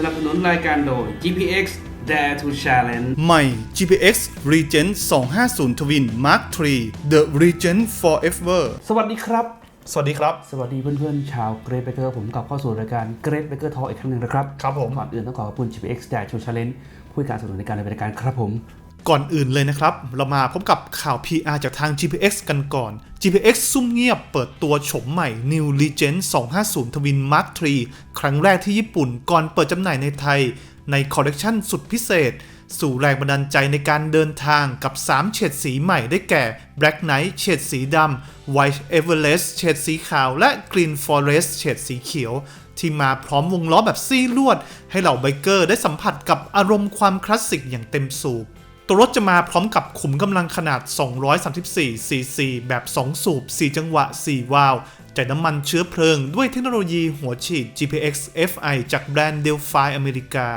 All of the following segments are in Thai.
สนับสนุนรายการโดย GPX Dare to Challenge ใหม่ GPX Regent 250 Twin Mark III The Regent Forever สวัสดีครับ สวัสดีครับ สวัสดีเพื่อนๆ ชาวเกรดเบเกอร์ผมกลับเข้าสู่รายการเกรดเบเกอร์ทออีกครั้งหนึ่งนะครับ ครับผม ก่อนอื่นต้องขอขอบคุณ GPX Dare to Challenge ผู้ให้การสนับสนุนในการดำเนินรายการครับผม ก่อนอื่นเลยนะครับ เรามาพบกับข่าว PR จากทาง GPX กันก่อน GPX ซุ่มเงียบเปิดตัวโฉมใหม่ New Regent 250 Twin Mark III ครั้งแรกที่ญี่ปุ่นก่อนเปิดจำหน่ายในไทย ในคอลเลกชันสุดพิเศษ สู่แรงบันดาลใจในการเดินทางกับ 3 เฉดสีใหม่ได้แก่ Black Knight เฉดสีดำ White Everest เฉดสีขาว และ Green Forest เฉดสีเขียวที่มาพร้อมวงล้อแบบซี่ลวด ให้เหล่าไบเกอร์ได้สัมผัสกับอารมณ์ความคลาสสิกอย่างเต็มสูบ ตัวรถจะมาพร้อมกับขุมกำลังขนาด 234 ซีซี แบบ 2 สูบ 4 จังหวะ 4 วาล์วจ่ายน้ำมันเชื้อเพลิงด้วยเทคโนโลยีหัวฉีด GPX FI จากแบรนด์ Delphi อเมริกา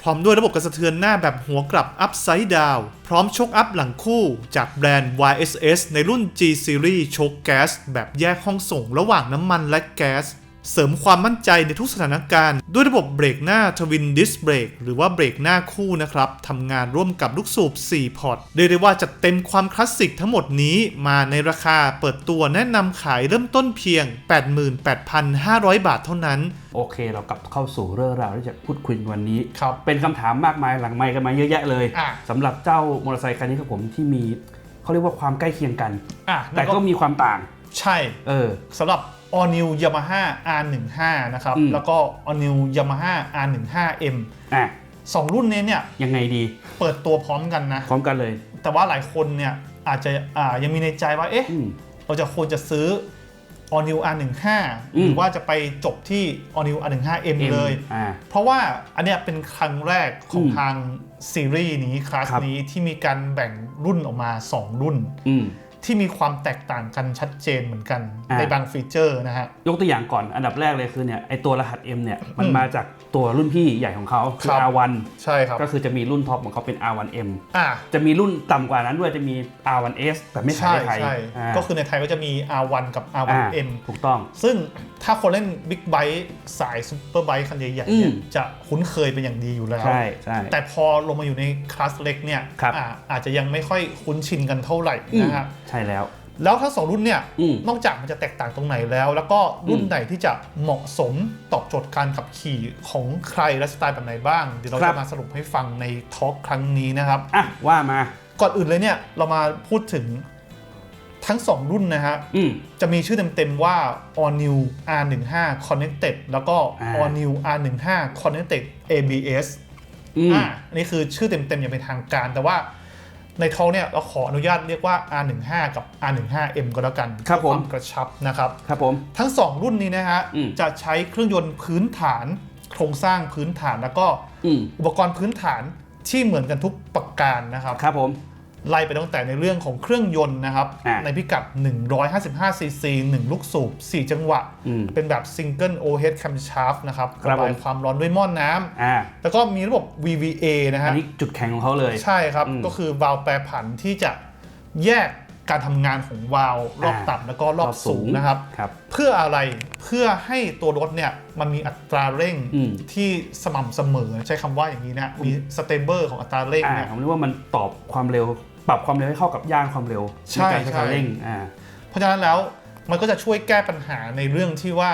พร้อมด้วยระบบกระสะเทือนหน้าแบบหัวกลับ Upside Down พร้อมชคอัพหลังคู่จากแบรนด์ YSS ในรุ่น G Series ชคแก๊สแบบแยกห้องส่งระหว่างน้ำมันและแก๊ส เสริมความมั่นใจในทุกสถานการณ์ ด้วยระบบเบรกหน้าทวินดิสเบรกหรือว่าเบรกหน้าคู่นะครับทำงานร่วมกับลูกสูบ 4 พอร์ตเรียกได้ว่าจัดเต็มความคลาสสิกทั้งหมดนี้มาในราคาเปิดตัวแนะนำขายเริ่มต้นเพียง 88,500 บาทเท่านั้น โอเคเรากลับเข้าสู่เรื่องราวที่จะพูดคุยวันนี้ ครับเป็นคำถามมากมายหลังไมค์กันมาเยอะแยะเลยอะ สำหรับเจ้ามอเตอร์ไซคันนี้ครับผมที่มีเขาเรียกว่าความใกล้เคียงกัน อะแต่ก็มีความต่าง ใช่เออ สำหรับ All New Yamaha R15 นะครับ อืม แล้วก็ All New Yamaha R15M อะสองรุ่นนี้เนี่ยยังไงดีเปิดตัวพร้อมกันนะ พร้อมกันเลยแต่ว่าหลายคนเนี่ยอาจจะอ่ายังมีในใจว่าเอ๊ะ อืม เราจะควรจะซื้อ All New R15 อืม หรือว่าจะไปจบที่ All New R15M เลย อ่า เพราะว่าอันเนี้ยเป็นครั้งแรกของอืมทางซีรีส์นี้คลาสครับ นี้ที่มีการแบ่งรุ่นออกมา 2 รุ่น อืม ที่มีความแตกต่างกันชัดเจนเหมือนกันอ่า ในบางฟีเจอร์นะฮะ ยกตัวอย่างก่อนอันดับแรกเลยคือเนี่ยไอตัวรหัส M เนี่ยมันอืมมาจากตัวรุ่นพี่ใหญ่ของเขาคืครัอบ R1 ใช่ครับก็คือจะมีรุ่นท็อปของเขาเป็น R1M อ่าจะมีรุ่นต่ำกว่านั้นด้วยจะมี R1S แต่ไม่ขายใช่ในไทยใช่อ่าก็คือในไทยก็จะมี R1 กับอ่า R1M ถูกต้อง ซึ่งถ้าคนเล่นบิ๊กไบค์สายซูเปอร์ไบค์คันใหญ่ๆอืเนี่ยมจะคุ้นเคยเป็นอย่างดีอยู่แล้ว ใช่ใช่ แต่พอลงมาอยู่ในคลาสเล็กเนี่ยครับอ่าอาจจะยังไม่ค่อยคุ้นชินกันเท่าไหร่อืมนะฮะ ใช่แล้ว แล้วทั้งสองรุ่นเนี่ยอืม นอกจากมันจะแตกต่างตรงไหนแล้ว แล้วก็รุ่นอืมไหนที่จะเหมาะสมตอบโจทย์การขับขี่ของใครและสไตล์แบบไหนบ้างเดี๋ยวเราครัจะบมาสรุปให้ฟังในทอล์กครั้งนี้นะครับ อะว่ามา ก่อนอื่นเลยเนี่ยเรามาพูดถึงทั้ง 2 รุ่นนะฮะ อืม จะมีชื่อเต็มๆว่า All New R15 Connected แล้วก็ อ่า All New R15 Connected ABS อืม อ่าอันนี้คือชื่อเต็มๆอย่างเป็นทางการ แต่ว่า ในทอลเนี่ยเราขออนุญาตเรียกว่า R15 กับ R15M ก็แล้วกันครับผมเพื่อความกระชับนะครับครับผมทั้ง 2 รุ่นนี้นะฮะอืมจะใช้เครื่องยนต์พื้นฐาน โครงสร้างพื้นฐานแล้วก็อืมอุปกรณ์พื้นฐานที่เหมือนกันทุกประการนะครับครับผม ไล่ไปตั้งแต่ในเรื่องของเครื่องยนต์นะครับ อ่าในพิกัด 155 ซีซี 1 ลูกสูบ 4 จังหวะ อืมเป็นแบบ Single Overhead Camshaft นะครับครับระบายผมความร้อนด้วยหม้อนน้ำอ่าแล้วก็มีระบบ VVA นะอัฮะ นนี้จุดแข็งของเขาเลย ใช่ครับ อืมก็คือวาล์วแปรผันที่จะแยกการทำงานของวาล์วรอบอ่า ต่ำแล้วก็รอบสูงนะครับ ครับ เพื่ออะไรเพื่อให้ตัวรถเนี่ยมันมีอัตราเร่งอืม ที่สม่ำเสมอใช้คำว่าอย่างนี้นะมีสเตเบอร์ของอัตราเร่งอ่าเนี่ย ผมเรียกว่ามันตอบความเร็ว ปรับความเร็วให้เข้ากับย่านความเร็วใช่การใช้ใช่ คันเร่งอ่า เพราะฉะนั้นแล้วมันก็จะช่วยแก้ปัญหาในเรื่องที่ว่า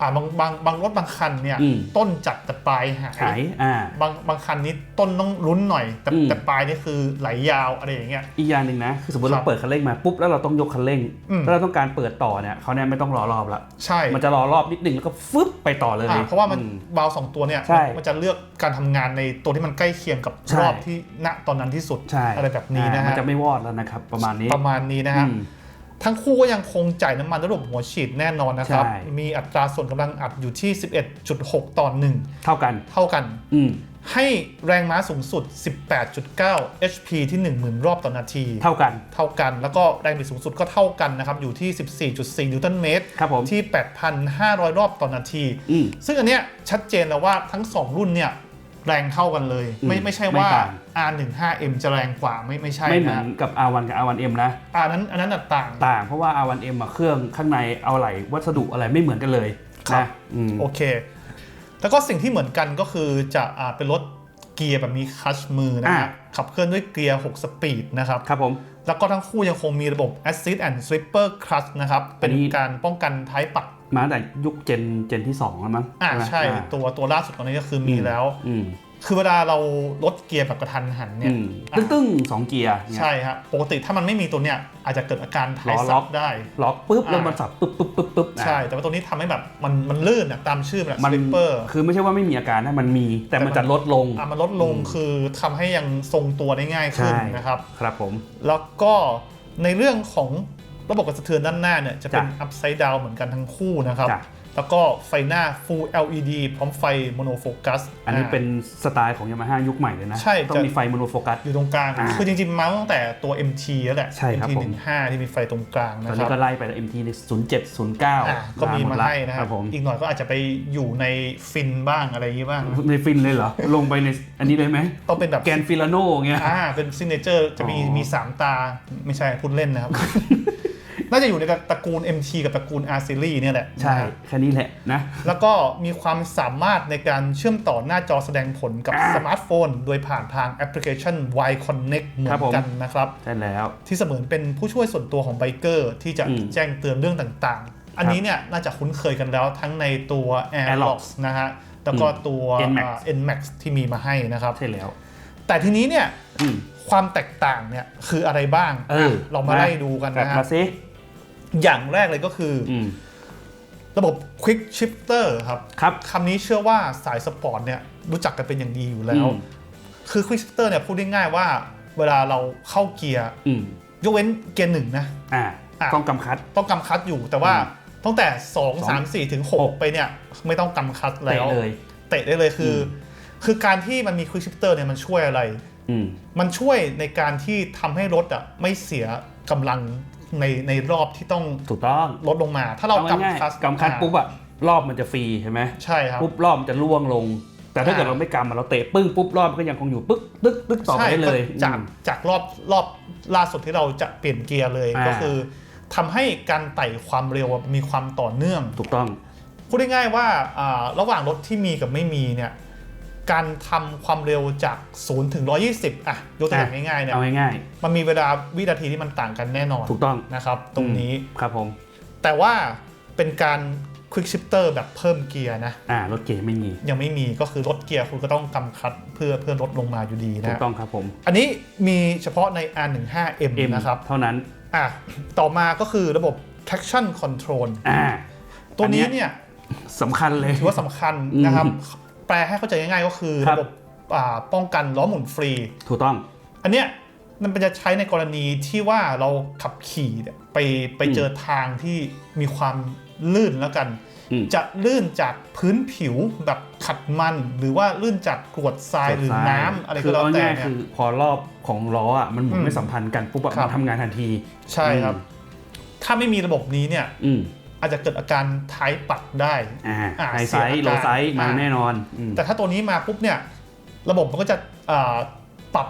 อ่าบางบางบางรถบางคันเนี่ยอืม ต้นจัดแต่ปลายหายหายอ่า บางบางคันนี้ต้นต้องลุ้นหน่อย แต่อืม แต่ปลายนี่คือไหลยาวอะไรอย่างเงี้ย อีกอย่างหนึ่งนะคือสมมติครัเราบเปิดคันเร่งมาปุ๊บแล้วเราต้องยกคันเร่งอืม แล้วเราต้องการเปิดต่อเนี่ยเขาเนี่ยไม่ต้องรอรอบละใช่มันจะรอรอบนิดนึงแล้วก็ฟึบไปต่อเลย อ่าเพราะว่ามันอืวาล์วสองตัวเนี่ยใช่มันจะเลือกการทำงานในตัวที่มันใกล้เคียงกับใช่ รอบที่ณตอนนั้นที่สุด ใช่อะไรแบบนี้นะอ่ามัฮะจะไม่วอดแล้วนะครับ ประมาณนี้ ประมาณนี้นะฮะ อืม ทั้งคู่ก็ยังคงจ่ายน้ำมันระบบหัวฉีดแน่นอนนะครับ ใช่ มีอัตราส่วนกำลังอัดอยู่ที่ 11.6 ต่อเท่ากัน1เท่ากัน อืม ให้แรงม้าสูงสุด 18.9 HP ที่ 10,000 รอบต่อนาที เท่ากัน เท่ากัน แล้วก็แรงบิดสูงสุดก็เท่ากันนะครับ อยู่ที่ 14.4 นิวตันเมตร ครับผมที่ 8,500 รอบต่อนาที อืมซึ่งอันเนี้ยชัดเจนแล้วว่าทั้ง 2 รุ่นเนี่ยแรงเท่ากันเลย อืมไม่ไม่ใช่ว่าไม่ต่าง R15M จะแรงกว่าไม่ไม่ใช่ไม่เหมือนนะกับ R1 กับ R1M นะ อันนั้นอันนั้นน่ะต่าง ต่างเพราะว่า R1M อะเครื่องข้างในเอาไหลวัสดุอะไรไม่เหมือนกันเลยครับ นะอืม โอเค แล้วก็สิ่งที่เหมือนกันก็คือจะอ่าเป็นรถเกียร์แบบมีคลัตชมือนะฮะอ่า ขับเคลื่อนด้วยเกียร์ 6 สปีดนะครับ ครับผม แล้วก็ทั้งคู่ยังคงมีระบบ Assist and Sweeper Clutch นะครับ เป็นอันนี้ การป้องกันท้ายปัดมาตั้งแต่ยุคเจนเจนที่สองแล้วมั้งอ่าไหมใช่อ่าตัวตัวล่าสุดตอนนี้ก็คือมีแล้ว อืม คือเวลาเราลดเกียร์แบบกระทันหันเนี่อืยมอะตึ้งๆสองเกียร์เนี่ยใช่ครับปกติถ้ามันไม่มีตัวเนี้ยอาจจะเกิดอาการท้ายล้อล็ซัอบกได้ล็อกปุ๊บแล้วอ่ามันสับปุ๊บปุ๊บปุ๊บปุ๊บอะใช่แต่ว่าตัวนี้ทำให้แบบมันมันลื่นอะตามชื่อมันมันสลิปเปอร์คือไม่ใช่ว่าไม่มีอาการนะมันมีแต่แต่มันมันจะลดลงอะมันลดลงคือทำให้ยังทรงตัวได้ง่ายขึ้นใช่นะครับครับผมแล้วก็ในเรื่องของระบบกระสะเทือนด้านหน้าเนี่ยจะเป็นจ้ะ upside down เหมือนกันทั้งคู่นะครับจ้ะ แล้วก็ไฟหน้า full LED พร้อมไฟโมโนโฟกัสอันนี้เป็นสไตล์ของยามาฮ่ายุคใหม่เลยนะใช่ต้องจะมีไฟโมโนโฟกัสอยู่ตรงกลางอ่าคือจริงๆมาตั้งแต่ตัว MT แล้วแหละใช่ครับ MT ผม15ที่มีไฟตรงกลางตอนะนคนี้รับก็ไล่ไปแล้ว MT 07 09อะก็มีหดมาละให้นะคครัรับบผมอีกหน่อยก็อาจจะไปอยู่ในฟินบ้างอะไรอย่างงี้บ้าง ในฟินเลยเหรอ ลงไปในอันนี้เลยไหมต้องเป็นแบบแกนฟิลาโนเงี้ยอ่าเป็นซิ g เนเจอร์จะมีอ๋อมี3ตาไม่ใช่พูดเล่นนะครับ น่าจะอยู่ในตระกูล MT กับตระกูล R Series เนี่ยแหละใช่นะฮะแค่นี้แหละนะ แล้วก็มีความสามารถในการเชื่อมต่อหน้าจอแสดงผลกับอ่าสมาร์ทโฟน โดยผ่านทางแอปพลิเคชัน Y Connect เหมือครับนผมกันนะครับ ใช่แล้ว ที่เสมือนเป็นผู้ช่วยส่วนตัวของไบเกอร์ที่จะอืมแจ้งเตือนเรื่องต่างๆ อันนี้เนี่ยน่าจะคุ้นเคยกันแล้วทั้งในตัว Airlock Airlock นะฮะแล้วก็ตัว NMAX อ่า NMAX ที่มีมาให้นะครับใช่แล้ว แต่ทีนี้เนี่ยอืมความแตกต่างเนี่ยคืออะไรบ้างเออเรามาไล่ดูกันกลับนะฮะมาซิ อย่างแรกเลยก็คือออืมระบบ Quick Shifter ครับครับคำนี้เชื่อว่าสายสปอร์ตเนี่ยรู้จักกันเป็นอย่างดีอยู่แล้วอืมคือ Quick Shifter เนี่ยพูดได้ง่ายว่า เวลาเราเข้าเกียร์อืมยกเว้นเกียร์หนึ่งนะอ่าอะต้องกำคัดต้องกำคัดอยู่แต่ว่าอืมตั้งแต่2สอง3 4 ถึงหก6ไปเนี่ย ไม่ต้องกำคัดแล้เตะวเลยเตะได้เลยคืออมคือการที่มันมี Quick Shifter เนี่ยมันช่วยอะไรอืมมันช่วยในการที่ทำให้รถอะไม่เสียกำลัง ในในรอบที่ต้องถูกต้องลดลงมา ถ้าเราเอาง่ายกำคัดๆกำคัดปุ๊บอะรอบมันจะฟรีใช่ไหมใช่ครับปุ๊บรอบมันจะล่วงลง แต่ถ้าเกิดอ่าเราไม่กำอะเราเตะปึ้งปุ๊บรอบมันก็ยังคงอยู่ปึ๊กตึ๊กตึ๊กต่อไปใช่ได้เลยก็จากอืมจากรอบรอบล่าสุดที่เราจะเปลี่ยนเกียร์เลยอ่าก็คือทำให้การไต่ความเร็วมีความต่อเนื่อง ถูกต้องพูดง่ายๆว่าอ่าระหว่างรถที่มีกับไม่มีเนี่ย การทำความเร็วจาก0ถึง120 อะ ยกตัวอย่างง่ายๆเนี่ยเอาง่ายมันมีเวลาวินาทีที่มันต่างกันแน่นอนๆถูกต้องนะครับ ตรงนี้อืมครับผม แต่ว่าเป็นการ quick shifter แบบเพิ่มเกียร์นะ อ่ารถเก๋ไม่มี ยังไม่มีก็คือลดเกียร์คุณก็ต้องกำคัดเพื่อเพื่อลดลงมาอยู่ดีถูนะกต้องครับผม อันนี้มีเฉพาะใน R15M M นะครับ เท่านั้น อะต่อมาก็คือระบบ traction control อ่าตัวนี้อันเนี้ยเนี่ยสำคัญเลยถือว่าสำคัญนะครับอืม แปลให้เข้าใจง่ายๆก็คือครับ ระบบอ่าป้องกันล้อหมุนฟรี ถูกต้อง อันเนี้ยมันเป็นจะใช้ในกรณีที่ว่าเราขับขี่เนี่ยไปไปอืมเจอทางที่มีความลื่นแล้วกัน อืมจะลื่นจากพื้นผิวแบบขัดมัน หรือว่าลื่นจากกรวดทรายหรือน้ำอะไรคืก็อแล้วเอาแต่ง่ายๆเนี่ย คือพอรอบของล้ออะมันหมุนอืมไม่สัมพันธ์กันปุ๊บอะครัมับนทำงานทันที ใช่ครับ ถ้าไม่มีระบบนี้เนี่ย อืม อาจจะเกิดอาการท้ายปัดได้อ่าอ่าไฮเสีไซยอาส์การโลไซส์มาอ่าแน่นอนอืมแต่ถ้าตัวนี้มาปุ๊บเนี่ย ระบบมันก็จะอ่าปรับ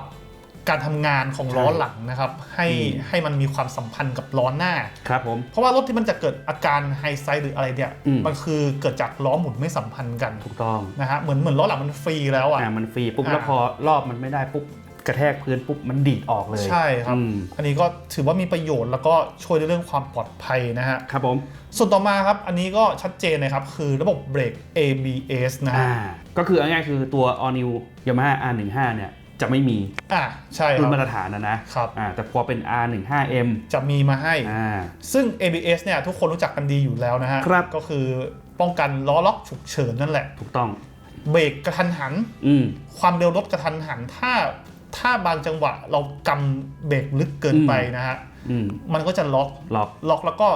การทำงานของล้อหลังนะครับ ให้อืมให้มันมีความสัมพันธ์กับล้อหน้าครับผมเพราะว่ารถที่มันจะเกิดอาการไฮไซด์หรืออะไรเนี่ยอืมมันคือเกิดจากล้อหมุนไม่สัมพันธ์กันถูกต้องนะฮะเหมือนเหมือนล้อหลังมันฟรีแล้วอะอ่ามันฟรีปุ๊บอ่าแล้วพอรอบมันไม่ได้ปุ๊บ กระแทกพื้นปุ๊บมันดีดออกเลย ใช่ครับ อืม อันนี้ก็ถือว่ามีประโยชน์แล้วก็ช่วยในเรื่องความปลอดภัยนะฮะ ครับผมส่วนต่อมาครับ อันนี้ก็ชัดเจนนะครับ คือระบบเบรก ABS นะอ่าฮะก็คือเอาง่ายๆคือตัว All New Yamaha R15 เนี่ยจะไม่มีอ่าใช่ครุ่รันบมาตรฐานนะนะครับ อ่าแต่พอเป็น R15M จะมีมาให้ อ่า ซึ่ง ABS เนี่ยทุกคนรู้จักกันดีอยู่แล้วนะฮะ ครับ ก็คือป้องกันล้อล็อกฉุกเฉินนั่นแหละ ถูกต้อง เบรกกระทันหัน อืม ความเร็วรถกระทันหัน ถ้า ถ้าบางจังหวะเรากำเบรกลึกเกินไปนะฮะอืมมันก็จะล็อกล็อกล็อกแล้วก็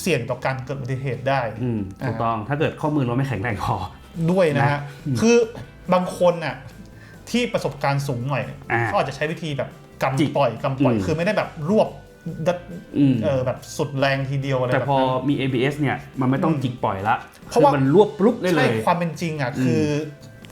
เสี่ยงต่อการเกิดอุบัติเหตุได้อืมถูกต้องถ้าเกิดข้อมือเราไม่แข็งแรงพอด้วยนะฮะนะอืมคือบางคนน่ะที่ประสบการณ์สูงหน่อยอ่าเขาอาจจะใช้วิธีแบบจิกกำปล่อยกำปล่อยอืมคือไม่ได้แบบรวบดัดอืมเออแบบสุดแรงทีเดียวอะไรแต่แบบพอนั้นมี ABS เนี่ยมันไม่ต้องอืมจิกปล่อยละเพราะว่าคือมันรวบปุ๊บได้เลใช่ยความเป็นจริงอะคือ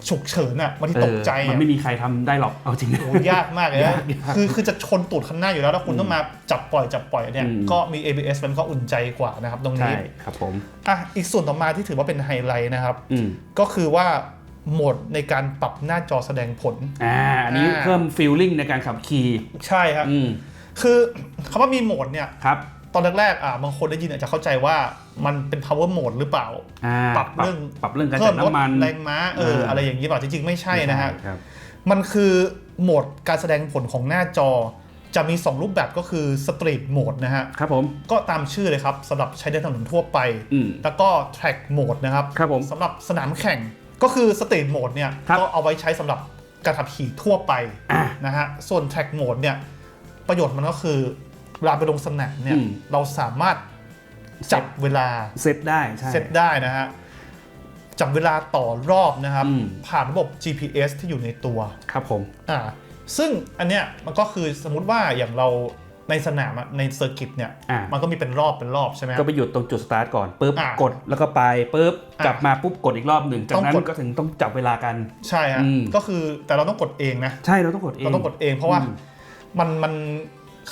ฉุกเฉินอะบางทีเออตกใจมัอะนไม่มีใครทำได้หรอกเอาจริง โอ้ยากมากเลยนะยากยากคือคือจะชนตูดคันหน้าอยู่แล้ว แล้วคุณต้องมาจับปล่อยจับปล่อยเนี่ย อืม ก็มี ABS มันก็อุ่นใจกว่านะครับตรงใช่นี้ ครับผม อะ อีกส่วนต่อมาที่ถือว่าเป็นไฮไลท์นะครับ อืมก็คือว่าโหมดในการปรับหน้าจอแสดงผล อ่าอันนี้อ่า เพิ่มฟีลลิ่งในการขับขี่ใช่ครับ อืมคือคำว่ามีโหมดเนี่ย ครับ ตอนแรกๆอะบางคนได้ยินอาจจะเข้าใจว่ามันเป็น power mode หรือเปล่า อ่าปรับเรื่องปรับเรื่องการเพิ่จัมดลดน้ำมัน แรงม้าเออเอออ อะไรอย่างนี้เปล่าจริงๆไม่ใช่นะฮะ ครับ มันคือโหมดการแสดงผลของหน้าจอ จะมี 2 รูปแบบก็คือ Street Mode นะฮะ ครับผม ก็ตามชื่อเลยครับสำหรับใช้ในถนนทั่วไป อืมแล้วก็ Track Mode นะครับครับผมสำหรับสนามแข่งก็คือ Street Mode เนี่ยครับก็เอาไว้ใช้สำหรับการขับขี่ทั่วไปอ่านะฮะ ส่วน Track Mode เนี่ยประโยชน์มันก็คือ เวลาไปลงสนามเนี่ย อืม เราสามารถจับเวลาเซตได้ใช่ เซตได้นะฮะ จับเวลาต่อรอบนะครับ อืม ผ่านระบบ GPS ที่อยู่ในตัว ครับผม อ่า ซึ่งอันเนี้ยมันก็คือสมมุติว่าอย่างเราในสนามอะในเซอร์กิตเนี่ย อ่ามันก็มีเป็นรอบเป็นรอบใช่ไหมคก็รับไปหยุดตรงจุดสตาร์ทก่อนปุ๊บอะกดแล้วก็ไปปุ๊บอะกลับมาปุ๊บกดอีกรอบหนึ่งจากนั้ต้องกด นก็ถึงต้องจับเวลากัน ใช่ฮะ อืม ก็คือแต่เราต้องกดเองนะ ใช่เราต้องกดเอง เราต้องกดเองเพราะว่าอืม มันมัน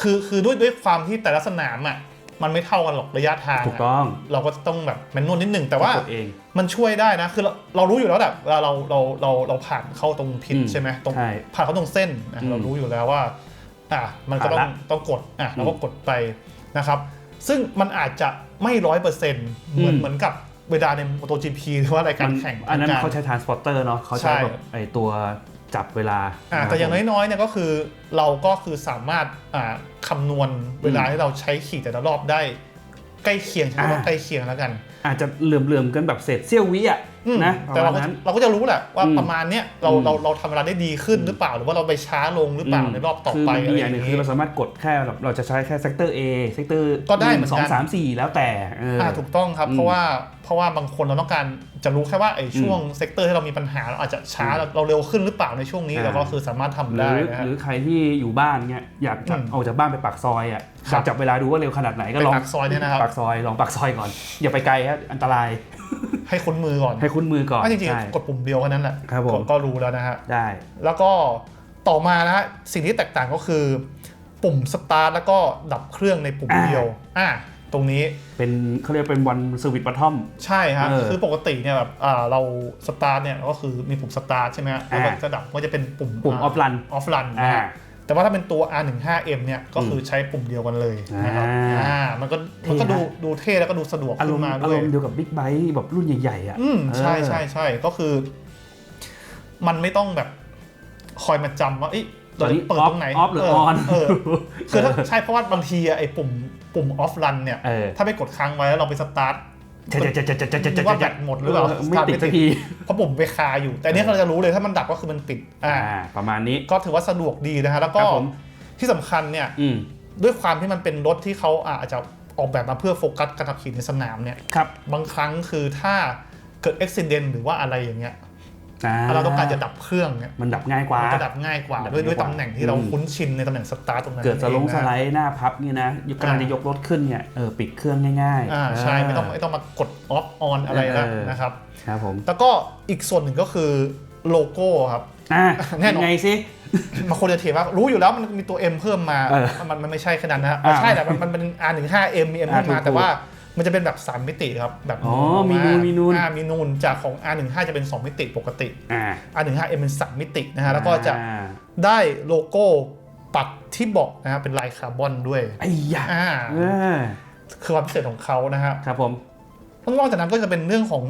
คือคือด้วยด้วยความที่แต่ละสนามอะมันไม่เท่ากันหรอกระยะทางถูกอะต้อง เราก็ต้องแบบแมนนวลนิดหนึ่งแต่ว่าต้องกดเอง มันช่วยได้นะ คือเราเรารู้อยู่แล้วแบบเวลาเราเราเราเราผ่านเข้าตรงพิษอืมใช่ไหมตรงใช่ผ่านเข้าตรงเส้นนะอืมเรารู้อยู่แล้วว่า อะมันก็ต้องผ่านละต้องกดอะอืมเราก็กดไปนะครับ ซึ่งมันอาจจะไม่ร้อยเปอร์เซ็นต์เหมือนอืม เหมือนกับเวลาใน MotoGP หรือว่ารายการมันแข่งอันนั้นทงกร เขาใช้ทรานสปอร์เตอร์เนาะเขาใช่ใช้แบบไอตัว จับเวลาอ่าแต่อย่างน้อยๆเนี่ยก็คือเราก็คือสามารถอ่าคำนวณเวลาที่เราใช้ขี่แต่ละรอบได้ ใกล้เคียงใช่ไหมว่าใกล้เคียงแล้วกัน อาจจะเหลื่อมๆกันแบบเศษเสี้ยววิอะอืม นะแต่ปเราระมาก็ณนั้น เราก็จะรู้แหละว่าอืมประมาณเนี้ยเราอืมเราเราทำเวลาได้ดีขึ้นหรือเปล่า หรือว่าเราไปช้าลงหรือเปล่าในรอบต่อไปคืออะมีไรออย่าย่างหนึ่งงคือนี้เราสามารถกดแค่แบบเราจะใช้แค่เซกเตอร์ A เซกเตอร์ก็ได้เหมือนกัน สองสามสี่แล้วแต่เอออ อ่าถูกต้องครับ อืมเพราะว่าเพราะว่าบางคนเราต้องการจะรู้แค่ว่าไอ้ช่วงเซกเตอร์ที่เรามีปัญหาเราอาจจะช้าอืมเราเราเร็วขึ้นหรือเปล่าในช่วงนี้อ่า เราก็คือสามารถทำหรืได้อนะฮะ หรือใครที่อยู่บ้านเงี้ยอยากจะอืมออกจากบ้านไปปากซอยอะครัอบยากจับเวลาดูว่าเร็วขนาดไหนก็ไปลองปากซอยเนี่ยนะครับ ปากซอยลองปากซอยก่อน อย่าไปไกลฮะอันตราย ให้คุ้นมือก่อนให้คุ้นมือก่อนถ้าจริงใช่ ๆกดปุ่มเดียวแค่นั้นแหละครับผม ก็ก็รู้แล้วนะฮะ ได้ แล้วก็ต่อมานะฮะสิ่งที่แตกต่างก็คือ ปุ่มสตาร์ทแล้วก็ดับเครื่องในปุ่มอ่า เดียวอ่าตรงนี้เป็นเขาเรียกเป็นวันสวิตบัตทอม ใช่ฮะเออคือปกติเนี่ยแบบอ่าเราสตาร์ทเนี่ยก็คือมีปุ่มสตาร์ทใช่ไหมฮะแล้วก็อ่า จะดับก็จะเป็นปุ่มปุ่มออฟรัน ออฟรันอ่า แต่ว่าถ้าเป็นตัว R15M เนี่ยก็คือใช้ปุ่มเดียวกันเลยนะครับอ่าอ่ามันก็มันก็เท่ดูนะดูเท่แล้วก็ดูสะดวกอารขึ้มนณ์มาอาด้รวยมณ์เดียวกับบิ๊กไบค์แบบรุ่นใหญ่ๆอะอืมใช่เออใช่ใช่ก็คือ มันไม่ต้องแบบคอยมาจำว่าเอ๊ะตอนนี้เปิดออฟตรงไหนออฟหรือเออนเออ คือถ้าใช่เพราะว่าบางทีอะไอ้ปุ่มปุ่มออฟรันเนี่ย เออ ถ้าไปกดค้างไว้แล้วเราไปสตาร์ท จะจะจะจะจะจะจะนึกว่าแบตหมดหรือเปล่าไม่ติดสักทีเพราะปุ่มไปคาอยู่ แต่อันเนี้ยเราจะรู้เลยถ้ามันดับก็คือมันติดอ่าอ่าประมาณนี้ก็ถือว่าสะดวกดีนะฮะแล้วก็ครับผมที่สำคัญเนี่ยอืมด้วยความที่มันเป็นรถที่เขาอาจจะออกแบบมาเพื่อโฟกัสการขับขี่ในสนามเนี่ยครับบางครั้งคือถ้าเกิดอุบิเหตุหรือว่าอะไรอย่างเงี้ย อ่เราต้องการจะดับเครื่องเนี่ยมันดับง่ายกว่ามันจะดับง่ายกว่าดับด้วยด้วยง่ายกว่าตำแหน่งที่เราอืมคุ้นชินในตำแหน่งสตาร์ทตรงนั้นเกิดจะลงองนะสไลด์หน้าพับนี่นะกำลังจะยกรถขึ้นเนี่ยเออปิดเครื่องง่ายๆอ่าใช่เไม่ต้องไม่ต้องมากดออฟออนอะไรแล้วเออนะครับครับผมแล้วก็อีกส่วนหนึ่งก็คือโลโก้ครับอะแน่นอนยังไงสิบางคนจะเถียงว่ารู้อยู่แล้วมันมีตัว M เพิ่มมาเออมันมันไม่ใช่ขนาดนั้นนะอ่าใช่แหละมันมันเป็น R15M มี M อ่าเพิ่มมาถูกแต่ว่า มันจะเป็นแบบ 3 มิติครับแบบอ๋อมีนูนมีนูน อ่ามีนูนจากของ R15 จะเป็น 2 มิติปกติ อ่า R15M เป็น 3 มิตินะฮะแล้วก็จะอ่าได้โลโก้ปักที่เบาะนะฮะเป็นลายคาร์บอนด้วยไอ้ยะอ่าเออคือความพิเศษของเขานะฮะครับผม นอกจากนั้นก็จะเป็นเรื่องของ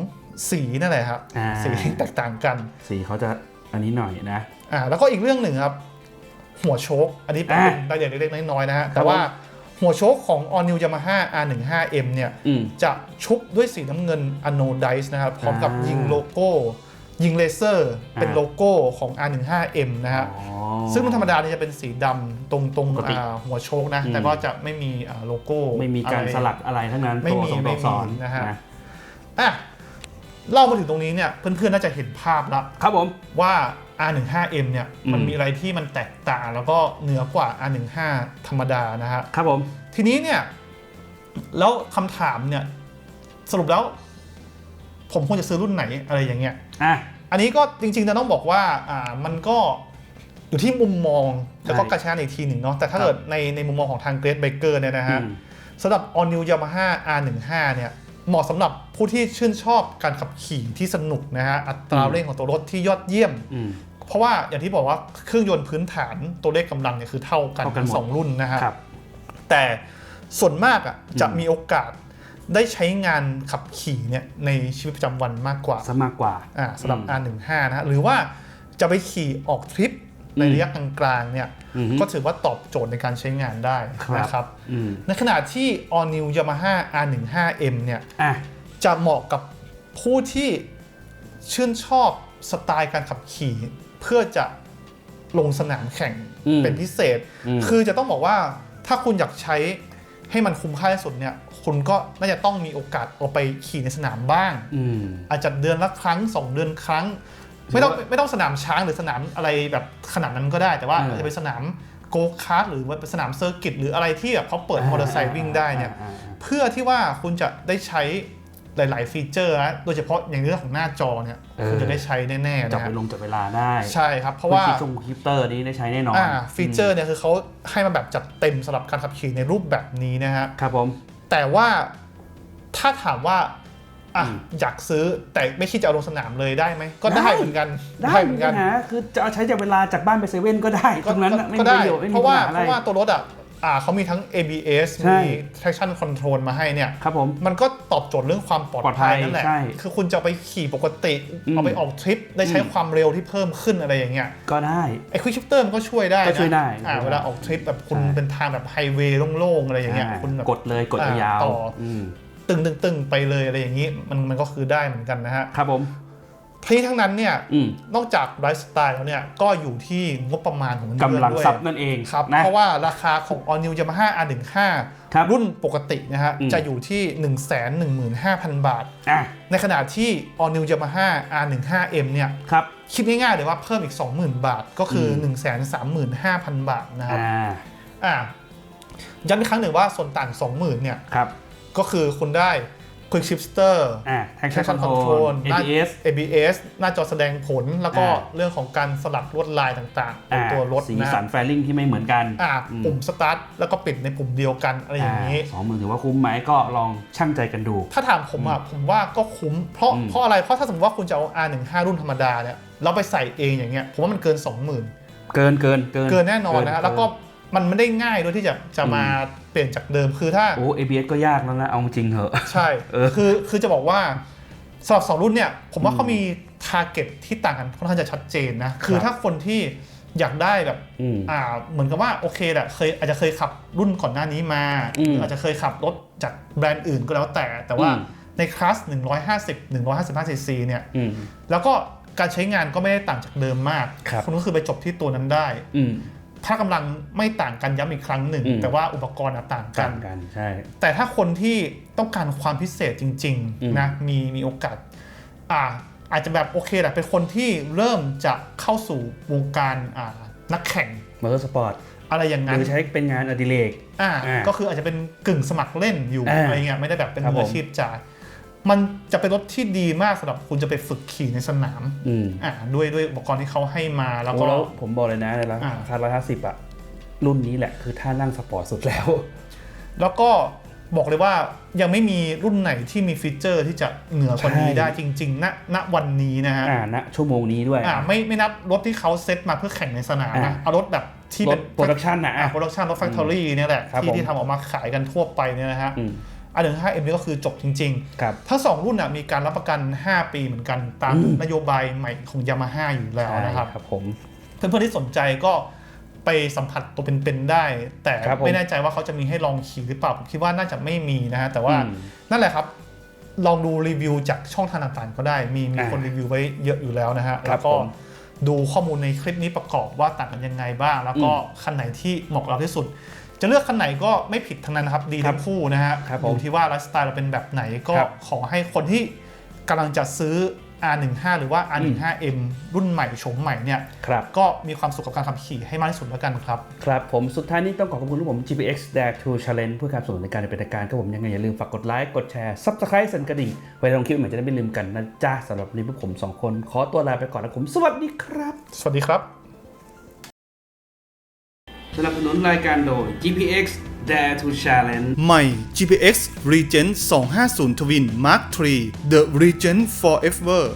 สีนั่นแหละครับอ่า สีที่แตกต่างกันสีเขาจะอันนี้หน่อยนะ อ่าแล้วก็อีกเรื่องหนึ่งครับ หัวโชค อันนี้เป็นอะรายละเอียดเล็กๆน้อยๆนะฮะครับแต่ว่า หัวโชคของ All New Yamaha R15M เนี่ยอืม จะชุบด้วยสีน้ำเงิน Anodized นะครับ พร้อมกับอ่ายิยิงโลโก้ ยิงเลเซอร์อ่าเป็นโลโก้ของ R15M นะฮะ อ๋อ ซึ่งมันธรรมดาเนี่ยจะเป็นสีดำตรงตรงปกติอ่าหัวโชคนะ อืม แต่ก็จะไม่มีอ่าโลโก้ไม่มีการอะ สลักอะไรทั้งนั้นไม่มีตัวอักษรไม่มีตัวอักษรนะฮะ อะเล่ามาถึงตรงนี้เนี่ยเพื่อนๆน่าจะเห็นภาพแล้วครับผม ว่า R15M เนี่ยอืมมันมีอะไรที่มันแตกต่าง แล้วก็เหนือกว่า R15 ธรรมดานะฮะครับผมทีนี้เนี่ย แล้วคำถามเนี่ย สรุปแล้ว ผมควรจะซื้อรุ่นไหนอะไรอย่างเงี้ยอะอัอันนี้ก็จริงๆจะต้องบอกว่าอ่ามันก็อยู่ที่มุมมองแล้วก็ใช่การใช้งานอีกทีหนึ่งเนาะแต่ถ้าครับเกิดในในมุมมองของทางเกร t เบเกอร์เนี่ยนะฮะอืมสำหรับ All New Yamaha R15 เนี่ย เหมาะสำหรับผู้ที่ชื่นชอบการขับขี่ที่สนุกนะฮะอัตราอืมเร่งของตัวรถที่ยอดเยี่ยมอืมเพราะว่าอย่างที่บอกว่าเครื่องยนต์พื้นฐานตัวเลขกำลังเนี่ยคือเท่ากันเท่ากันทั้หมงดสองรุ่นนะฮะ ครับ แต่ส่วนมากอะจะอืมมีโอกาสได้ใช้งานขับขี่เนี่ยในชีวิตประจำวันมากกว่าซะมากกว่า อ่าสำหรับ อืม R15 นะฮะหรือว่าจะไปขี่ออกทริปในอืมระยะกลางๆเนี่ยอืม ก็ถือว่าตอบโจทย์ในการใช้งานได้ครับนะครับอืมในขณะที่ All New Yamaha R15M เนี่ยอะจะเหมาะกับผู้ที่ชื่นชอบสไตล์การขับขี่ เพื่อจะลงสนามแข่งอืมเป็นพิเศษอืมคือจะต้องบอกว่าถ้าคุณอยากใช้ให้มันคุ้มค่าที่สุดเนี่ยคุณก็น่าจะต้องมีโอกาสเอาไปขี่ในสนามบ้างอืมอาจจะเดือนละครั้ง 2 เดือนครั้ง ไม่ต้องไม่ต้องสนามช้างหรือสนามอะไรแบบขนาดนั้นก็ได้แต่ว่าเออออาจจะเป็นสนามโกคาร์ทหรือว่าเป็นสนามเซอร์กิตหรืออะไรที่แบบเขาเปิดมอเตอร์ไซค์วิ่งได้เนี่ยอ่าอ่าเพื่อที่ว่าคุณจะได้ใช้หลาย ๆ ฟีเจอร์นะโดยเฉพาะอย่างเรื่องของหน้าจอเนี่ยเออคุณจะได้ใช้แน่ๆอ่าจับนะไปฮะลงจับเวลาได้ ใช่ครับ เพราะว่าคลิปทรงคลิปเตอร์นี้ได้ใช้แน่นอนอ่าฟีเจอร์เนี่ยคือเขาให้มาแบบจัดเต็มสำหรับการขับขี่ในรูปแบบนี้นะฮะครับผมแต่ว่าถ้าถามว่า อะอืมอยากซื้อแต่ไม่คิดจะเอาลงสนามเลยได้ไหมก็ได้ได้เหมือนกันได้เหเหมืมืออนนกักันนนะคือจะเอาใช้จากเวลาจากบ้านไปเซเว่นก็ได้ตรงนั้นน่ะไม่ก็มีปได้ระโยชน์ไม่เพมีราะปัญว่าหาอะเพไรราะว่าตัวรถอะอ่าเขามีทั้ง ABS ใช่มี traction control มาให้เนี่ยครับผมมันก็ตอบโจทย์เรื่องความปลอดปลอดภัภัยยนั่นแหละใช่คือคุณจะไปขี่ปกติอืมเอาไปออกทริป ได้ใช้อืมความเร็วที่เพิ่มขึ้นอะไรอย่างเงี้ย ก็ได้ ไอ้ควิกชิปเตอร์มันก็ช่วยได้นะก็ช่วยได้อ่าช่วยได้ เวลาออกทริปแบบคุณใช่เป็นทางแบบไฮเวย์โล่งๆ อะไรอย่างเงี้ยอ่าคุณแบบกดเลยกดอ่ายาวต่อๆอืม ตึงตึงตึงไปเลยอะไรอย่างงี้มันมันก็คือได้เหมือนกันนะฮะครับผมที่ทั้งนั้นเนี่ยอืมนอกจากไลฟ์สไตล์แล้วเนี่ยก็อยู่ที่งบประมาณของเงินกำลังด้วยทรัพย์นั่นเองครับนะเพราะว่าราคาของ All New Yamaha R15 ครับรุ่นปกตินะฮะอืมจะอยู่ที่ 115,000 บาทอะในขณะที่ All New Yamaha R15M เนี่ยครับคิดง่ายๆเลยว่าเพิ่มอีก 20,000 บาทก็คือม135,000 บาทนะครับอ่าอ่าย้ำอีกครั้งหนึ่งว่าส่วนต่าง 20,000เนี่ยครับ ก็คือคุณได้ Quick Shifter อ่า traction Traction control Control หน้า ABS ABS หน้าจอแสดงผลแล้วก็อ่าเรื่องของการสลักลวดลายต่างๆบนอ่าตัวรถสีนะสันแฟลิงที่ไม่เหมือนกันอ่าอืมปุ่มสตาร์ทแล้วก็ปิดในปุ่มเดียวกันอะไรอย่างนี้สองหมื่นถือว่าคุ้มไหมก็ลองชั่งใจกันดู ถ้าถามผมอะผมว่าก็คุ้มเพราะอืมเพราะอะไรเพราะถ้าสมมติว่าคุณจะเอา R15 รุ่นธรรมดาเนี่ยเราไปใส่เองอย่างเงี้ยผมว่ามันเกิน 20,000เกินเกินเกินเกินแน่นอนนะฮะเกิแล้วก็ มันไม่ได้ง่ายด้วยที่จะจะมาเปลี่ยนจากเดิมคือถ้าโอ้ ABS ก็ยากแล้วนะ เอาจริงเหอะ ใช่เออคือคือจะบอกว่าสำหรับสองรุ่นเนี่ย ผมว่าอืมเขามีทาร์เก็ตที่ต่างกันค่อนข้างจะชัดเจนนะ คือครับถ้าคนที่อยากได้แบบอืมอ่าเหมือนกับว่าโอเคแหละเคยอาจจะเคยขับรุ่นก่อนหน้านี้มาอืมหรืออาจจะเคยขับรถจากแบรนด์อื่นก็แล้วแต่ แต่ว่าอืมในคลาส 150 155 cc เนี่ยอืมแล้วก็การใช้งานก็ไม่ได้ต่างจากเดิมมากครับณก็คือไปจบที่ตัวนั้นได้ อืมพละกำลังไม่ต่างกันย้ำอีกครั้งหนึ่งอืมแต่ว่าอุปกรณ์อะต่างกัต่านงกันใช่แต่ถ้าคนที่ต้องการความพิเศษจริงอืมๆนะมีมีโอกาสอ่าอาจจะแบบโอเคแหละเป็นคนที่เริ่มจะเข้าสู่วงการอ่านักแข่งมอเตอร์สปอร์ตอะไรอย่างหนั้นรือใช้เป็นงานอดิเรกอ่าอ่าก็คืออาจจะเป็นกึ่งสมัครเล่นอยู่อ่าอะไรเงี้ยไม่ได้แบบเป็นครับมือผมอาชีพจ๋า มันจะเป็นรถที่ดีมากสำหรับคุณจะไปฝึกขี่ในสนามอืม อ่าด้วยด้วยอุปกรณ์ที่เขาให้มาแล้วโอ้ก็แล้วผมบอกเลยนะในราอ่า คาร้อยห้าสิบอะรุ่นนี้แหละคือท่านั่งสปอร์ตสุดแล้ว แล้วก็บอกเลยว่ายังไม่มีรุ่นไหนที่มีฟีเจอร์ที่จะเหนือกว่านี้ใช่ ได้จริงๆณณวันนี้นะฮะอ่าณชั่วโมงนี้ด้วย อ่าไม่ไม่นับรถที่เขาเซตมาเพื่อแข่งในสนามนะอ่า เอารถแบบที่รเป็ถน โปรดักชันนะอ่าอะ โปรดักชันรถแฟคทอรี่เนี่ยแหละ ครับที่ผม ที่ทำออกมาขายกันทั่วไปเนี่ยนะฮะ อืม อันหนึ่งห้าเอ็มนี่ก็คือจบจริงครับ ๆ ทั้งสองรุ่นน่ะมีการรับประกัน 5 ปีเหมือนกันตามอืม นโยบายใหม่ของยามาฮ่าอยู่แล้วนะครับครับผม เพื่อนๆที่สนใจก็ไปสัมผัสตัวเป็นๆได้ แต่ครับผมไม่แน่ใจว่าเขาจะมีให้ลองขี่หรือเปล่าผมคิดว่าน่าจะไม่มีนะฮะแต่ว่าอืมนั่นแหละครับ ลองดูรีวิวจากช่องทางต่างๆก็ได้ มีมีอ่าคนรีวิวไว้เยอะอยู่แล้วนะฮะครัแล้บวก็ผมดูข้อมูลในคลิปนี้ประกอบว่าต่างกันยังไงบ้าง แล้วก็อืมคันไหนที่เหมาะกับเราที่สุด จะเลือกคันไหนก็ไม่ผิดทั้งนั้นนะครับ ดีครัทั้บงคู่นะฮะครับผมอยู่ที่ว่าไลฟ์สไตล์เราเป็นแบบไหนก็ครับขอให้คนที่กำลังจะซื้อ R15 หรือว่า R15M รุ่นใหม่โฉมใหม่เนี่ยครับก็มีความสุขกับการขับขี่ให้มากที่สุดแล้วกันครับ ครับผมสุดท้ายนี้ต้องขอขอบคุณทุกผม GPX Dare to Challenge เพื่อการสนุนในการเป็นรายการครับผมยังไงอย่าลืมฝากกดไลค์กดแชร์ Subscribe สั่นกระดิ่ง ไว้ลงคลิปใหม่จะได้ไม่ลืมกันนะจ๊ะสำหรับวันนี้พวกผมสองคน ขอตัวลาไปก่อนนะผม สวัสดีครับ สวัสดีครับ สนับสนุนรายการโดย GPX Dare to Challenge ใหม่ GPX Regent 250 Twin Mark III The Regent Forever